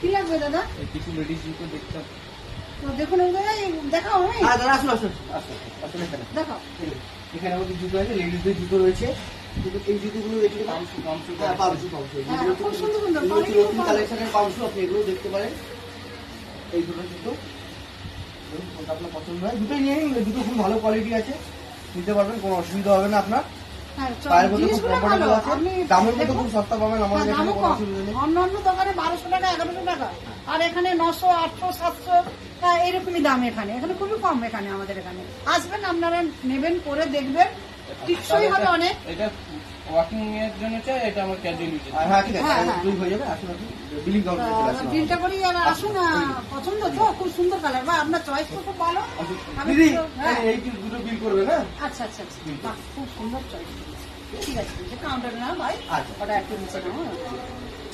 কি লাগবে দাদা? কিছু লেডিস জুতো দেখতাম। তো দেখুন দেখাও হ্যাঁ দাদা আসুন আসুন আসুন আসুন এখানে। দেখাও। এখানে আমাদের জুতো আছে লেডিসদের জুতো রয়েছে। কিন্তু এই জুতোগুলো দেখতে হ্যাঁ খুব সুন্দর সুন্দর, নতুন কালেকশনের আপনি এগুলো দেখতে পারেন। এই দুটো জুতো। কোনটা আপনার পছন্দ হয়। দুটোই নিয়ে নিন দুটো খুব ভালো কোয়ালিটি আছে। নিতে পারবেন কোনো অসুবিধা হবে না আপনার। হ্যাঁ পায়ের মধ্যে খুব কমফোর্টেবল আছে। আপনি দামের মধ্যে দেখুন। খুব সস্তা পাবেন হ্যাঁ, আমাদের এখানে কোনো অসুবিধা নেই। অন্য অন্য দোকানে বারোশো টাকা এগারোশো টাকা। আর এখানে নশো আটশো সাতশো হ্যাঁ, এরকমই দাম এখানে। এখানে খুবই কম এখানে আমাদের এখানে। আসবেন আপনারা নেবেন করে দেখবেন। টিকসই হবে অনেক। এটা ওয়াকিং এর জন্য চাই এটা আমার ক্যাজুয়াল ইউজ আর হ্যাঁ ঠিক আছে হ্যাঁ, হ্যাঁ। দুই হয়ে যাবে আসুন আপনি বিলিং চলে আসুন বিলটা করি আর আসুন পছন্দ তো খুব সুন্দর কালার বা আপনার চয়েস তো খুব ভালো। আমি দিদি হ্যাঁ। এই দুটো বিল করবে না আচ্ছা আচ্ছা আচ্ছা। বাহ, খুব সুন্দর চয়েস ঠিক আছে কাউন্টারে না ভাই। আচ্ছা। ওটা একটু নিচে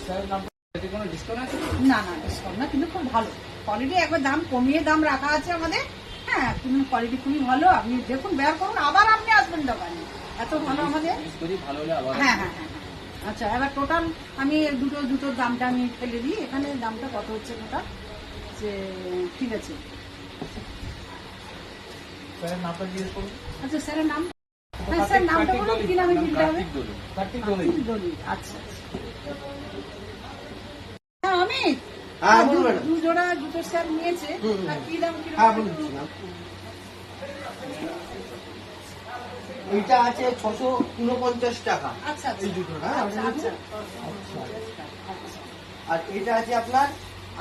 স্যার নাম্বার কোনো ডিসকাউন্ট আছে? না না ডিসকাউন্ট না কিন্তু খুব ভালো। কোয়ালিটি একবার দাম কমিয়ে দাম রাখা আছে আমাদের। হ্যাঁ কিন্তু কোয়ালিটি খুবই ভালো। আপনি দেখুন বের করুন আবার আপনি আসবেন দোকানে। এত ভালো আমাদের? হ্যাঁ হ্যাঁ হ্যাঁ। আচ্ছা এবার টোটাল আমি দুটো দুটোর দামটা আমি ফেলে দিই। এখানে দামটা কত হচ্ছে টোটাল যে ঠিক আছে। স্যারের নামটা জিজ্ঞেস আচ্ছা স্যারের নাম? হ্যাঁ স্যার নামটা বলুন কি নামে দিতে হবে? আচ্ছা আচ্ছা। হ্যাঁ অমিত। হ্যাঁ, দু- জোড়া জুতো স্যার নিয়েছে। কি দাম কি হ্যাঁ বলুন দিচ্ছি ম্যাম। এইটা আছে ছশো উনপঞ্চাশ টাকা। আচ্ছা আচ্ছা। এই জুতোটা, হ্যাঁ, আচ্ছা আর এটা আছে আপনার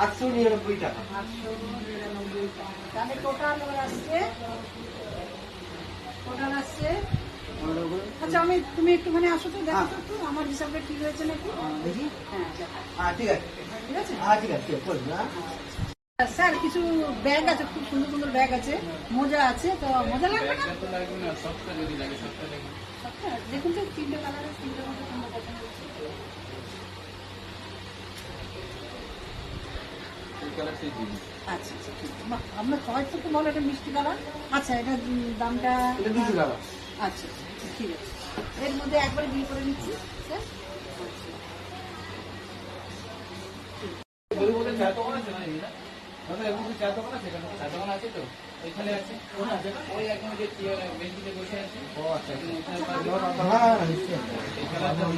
আটশো নিরানব্বই টাকা। নিরানব্বই টাকা। তাহলে টোটাল আসছে? টোটাল আসছে? আচ্ছা আমি তুমি একটুখানি আসো তো দেখো তো আমার হিসাবে ঠিক হয়েছে নাকি? হ্যাঁ। হ্যাঁ ঠিক আছে। ঠিক আছে? হ্যাঁ ঠিক আছে ঠিক আছে হ্যাঁ। স্যার কিছু ব্যাগ আছে খুব সুন্দর সুন্দর ব্যাগ আছে মোজা আছে তো মোজা লাগবে না? দেখুন তো তিনটে কালারের তিনটে মধ্যে কোনটা পছন্দ হচ্ছে আচ্ছা আচ্ছা ঠিক আছে। আপনার চয়েস তো খুব ভালো একটা মিষ্টি কালার আচ্ছা এটা দামটা টাকা। আচ্ছা আচ্ছা, ঠিক আছে। এর মধ্যে একবারে বিল করে নিচ্ছি স্যার। আছে? দাদা এর মধ্যে চা দোকান আছে? এখানে? চা দোকান আছে তো? এখানে আছে। ওই এখন যে বেঞ্চিতে বসে আছে। ও আচ্ছা এখানে